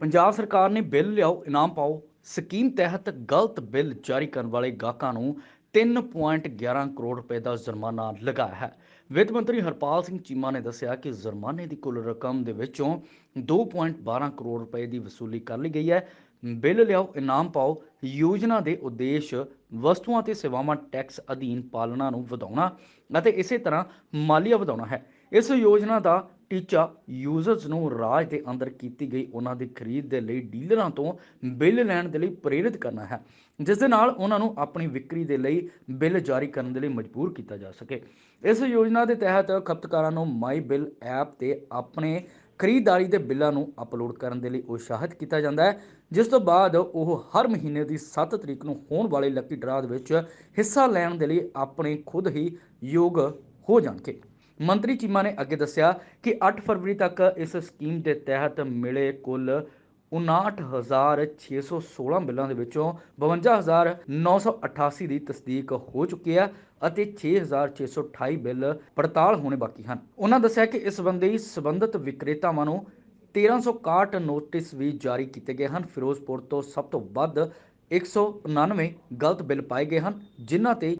ਪੰਜਾਬ ਸਰਕਾਰ ਨੇ ਬਿੱਲ ਲਿਆਓ, ਇਨਾਮ ਪਾਓ, ਸਕੀਮ ਤਹਿਤ ਗਲਤ ਬਿੱਲ ਜਾਰੀ ਕਰਨ ਵਾਲੇ ਗਾਹਕਾਂ ਨੂੰ 3.11 ਕਰੋੜ ਰੁਪਏ ਦਾ ਜੁਰਮਾਨਾ ਲਗਾਇਆ ਹੈ। ਵਿੱਤ ਮੰਤਰੀ ਹਰਪਾਲ ਸਿੰਘ ਚੀਮਾ ਨੇ ਦੱਸਿਆ ਕਿ ਜੁਰਮਾਨੇ ਦੀ ਕੁੱਲ ਰਕਮ ਦੇ ਵਿੱਚੋਂ 2.12 ਕਰੋੜ ਰੁਪਏ ਦੀ ਵਸੂਲੀ ਕਰ ਲਈ ਗਈ ਹੈ। ਬਿੱਲ ਲਿਆਓ, ਇਨਾਮ ਪਾਓ, ਯੋਜਨਾ ਦੇ ਉਦੇਸ਼ ਵਸਤੂਆਂ ਤੇ ਸੇਵਾਵਾਂ ਟੈਕਸ ਅਧੀਨ ਪਾਲਣਾ ਨੂੰ ਵਧਾਉਣਾ ਅਤੇ ਇਸੇ ਤਰ੍ਹਾਂ ਮਾਲੀਆ ਵਧਾਉਣਾ ਹੈ। ਇਸ ਯੋਜਨਾ ਦਾ ਟੀਚਾ ਯੂਜ਼ਰਸ ਨੂੰ ਰਾਜ ਦੇ ਅੰਦਰ ਕੀਤੀ ਗਈ ਉਹਨਾਂ ਦੀ ਖਰੀਦ ਦੇ ਲਈ ਡੀਲਰਾਂ ਤੋਂ ਬਿੱਲ ਲੈਣ ਦੇ ਲਈ ਪ੍ਰੇਰਿਤ ਕਰਨਾ ਹੈ, ਜਿਸ ਦੇ ਨਾਲ ਉਹਨਾਂ ਨੂੰ ਆਪਣੀ ਵਿਕਰੀ ਦੇ ਲਈ ਬਿੱਲ ਜਾਰੀ ਕਰਨ ਦੇ ਲਈ ਮਜਬੂਰ ਕੀਤਾ ਜਾ ਸਕੇ। ਇਸ ਯੋਜਨਾ ਦੇ ਤਹਿਤ ਖਪਤਕਾਰਾਂ ਨੂੰ ਮਾਈ ਬਿੱਲ ਐਪ ਤੇ ਆਪਣੇ ਖਰੀਦਦਾਰੀ ਦੇ ਬਿੱਲਾਂ ਨੂੰ ਅਪਲੋਡ ਕਰਨ ਦੇ ਲਈ ਉਤਸ਼ਾਹਿਤ ਕੀਤਾ ਜਾਂਦਾ ਹੈ, ਜਿਸ ਤੋਂ ਬਾਅਦ ਉਹ ਹਰ ਮਹੀਨੇ ਦੀ 7 ਤਰੀਕ ਨੂੰ ਹੋਣ ਵਾਲੇ ਲੱਕੀ ਡਰਾ ਦੇ ਵਿੱਚ ਹਿੱਸਾ ਲੈਣ ਦੇ ਲਈ ਆਪਣੇ ਖੁਦ ਹੀ ਯੋਗ ਹੋ ਜਾਣਗੇ। ਮੰਤਰੀ ਚੀਮਾ ਨੇ ਅੱਗੇ ਦੱਸਿਆ ਕਿ 8 ਫਰਵਰੀ ਤੱਕ ਇਸ ਸਕੀਮ ਦੇ ਤਹਿਤ ਮਿਲੇ ਕੁੱਲ 59616 ਬਿੱਲਾਂ ਦੇ ਵਿੱਚੋਂ 52988 ਦੀ ਤਸਦੀਕ ਹੋ ਚੁੱਕੀ ਹੈ ਅਤੇ 6628 ਬਿੱਲ ਪੜਤਾਲ ਹੋਣੇ ਬਾਕੀ ਹਨ। ਉਹਨਾਂ ਦੱਸਿਆ ਕਿ ਇਸ ਸੰਬੰਧੀ ਸੰਬੰਧਿਤ ਵਿਕਰੇਤਾਵਾਂ ਨੂੰ 1361 ਨੋਟਿਸ ਵੀ ਜਾਰੀ ਕੀਤੇ ਗਏ ਹਨ। ਫਿਰੋਜ਼ਪੁਰ ਤੋਂ ਸਭ ਤੋਂ ਵੱਧ 199 ਗਲਤ ਬਿੱਲ ਪਾਏ ਗਏ ਹਨ, ਜਿਨ੍ਹਾਂ ਤੇ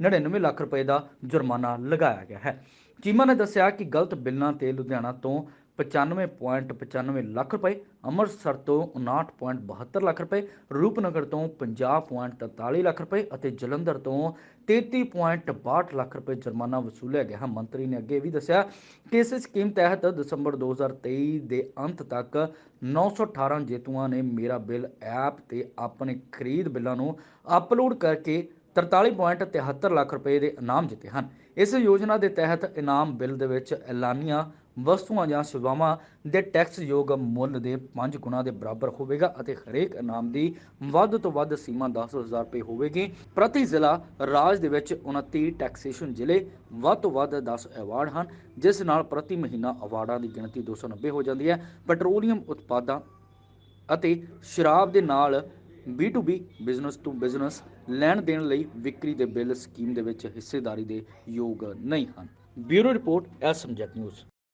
34.99 ਲੱਖ ਰੁਪਏ ਦਾ ਜੁਰਮਾਨਾ ਲਗਾਇਆ ਗਿਆ ਹੈ। ਚੀਮਾ ਨੇ ਦੱਸਿਆ ਕਿ ਗਲਤ ਬਿੱਲਾਂ ਤੇ ਲੁਧਿਆਣਾ ਤੋਂ 95.95 ਲੱਖ ਰੁਪਏ, ਅੰਮ੍ਰਿਤਸਰ ਤੋਂ 59.72 ਲੱਖ ਰੁਪਏ, ਰੂਪਨਗਰ ਤੋਂ 50.43 ਲੱਖ ਰੁਪਏ ਅਤੇ ਜਲੰਧਰ ਤੋਂ 33.62 ਲੱਖ ਰੁਪਏ ਜੁਰਮਾਨਾ ਵਸੂਲਿਆ ਗਿਆ ਹੈ। ਮੰਤਰੀ ਨੇ ਅੱਗੇ ਵੀ ਦੱਸਿਆ ਕਿ ਇਸ ਸਕੀਮ ਤਹਿਤ ਦਸੰਬਰ 2023 ਦੇ ਅੰਤ ਤੱਕ 918 ਜੇਤੂਆਂ ਨੇ ਮੇਰਾ ਬਿੱਲ ਐਪ ਤੇ ਆਪਣੇ ਖਰੀਦ ਬਿੱਲਾਂ ਨੂੰ ਅਪਲੋਡ ਕਰਕੇ 43.73 ਲੱਖ ਰੁਪਏ ਦੇ ਇਨਾਮ ਜਿੱਤੇ ਹਨ। ਇਸ ਯੋਜਨਾ ਦੇ ਤਹਿਤ ਇਨਾਮ ਬਿੱਲ ਦੇ ਵਿੱਚ ਐਲਾਨੀਆਂ ਵਸਤੂਆਂ ਜਾਂ ਸੇਵਾਵਾਂ ਦੇ ਟੈਕਸਯੋਗ ਮੁੱਲ ਦੇ 5 ਗੁਣਾ ਦੇ ਬਰਾਬਰ ਹੋਵੇਗਾ ਅਤੇ ਹਰੇਕ ਇਨਾਮ ਦੀ ਵੱਧ ਤੋਂ ਵੱਧ ਸੀਮਾ 10000 ਰੁਪਏ ਹੋਵੇਗੀ। ਪ੍ਰਤੀ ਜ਼ਿਲ੍ਹਾ ਰਾਜ ਦੇ ਵਿੱਚ 29 ਟੈਕਸੇਸ਼ਨ ਜ਼ਿਲ੍ਹੇ ਵੱਧ ਤੋਂ ਵੱਧ 10 ਅਵਾਰਡ ਹਨ, ਜਿਸ ਨਾਲ ਪ੍ਰਤੀ ਮਹੀਨਾ ਅਵਾਰਡਾਂ ਦੀ ਗਿਣਤੀ 290 ਹੋ ਜਾਂਦੀ ਹੈ। ਪੈਟਰੋਲੀਅਮ ਉਤਪਾਦਾਂ ਅਤੇ ਸ਼ਰਾਬ ਦੇ ਨਾਲ B2B ਬਿਜ਼ਨਸ ਟੂ ਬਿਜ਼ਨਸ ਲੈਣ ਦੇਣ ਲਈ ਵਿਕਰੀ ਦੇ ਬਿੱਲ ਸਕੀਮ ਦੇ ਵਿੱਚ ਹਿੱਸੇਦਾਰੀ ਦੇ ਯੋਗ ਨਹੀਂ ਹਨ। Bureau report S News.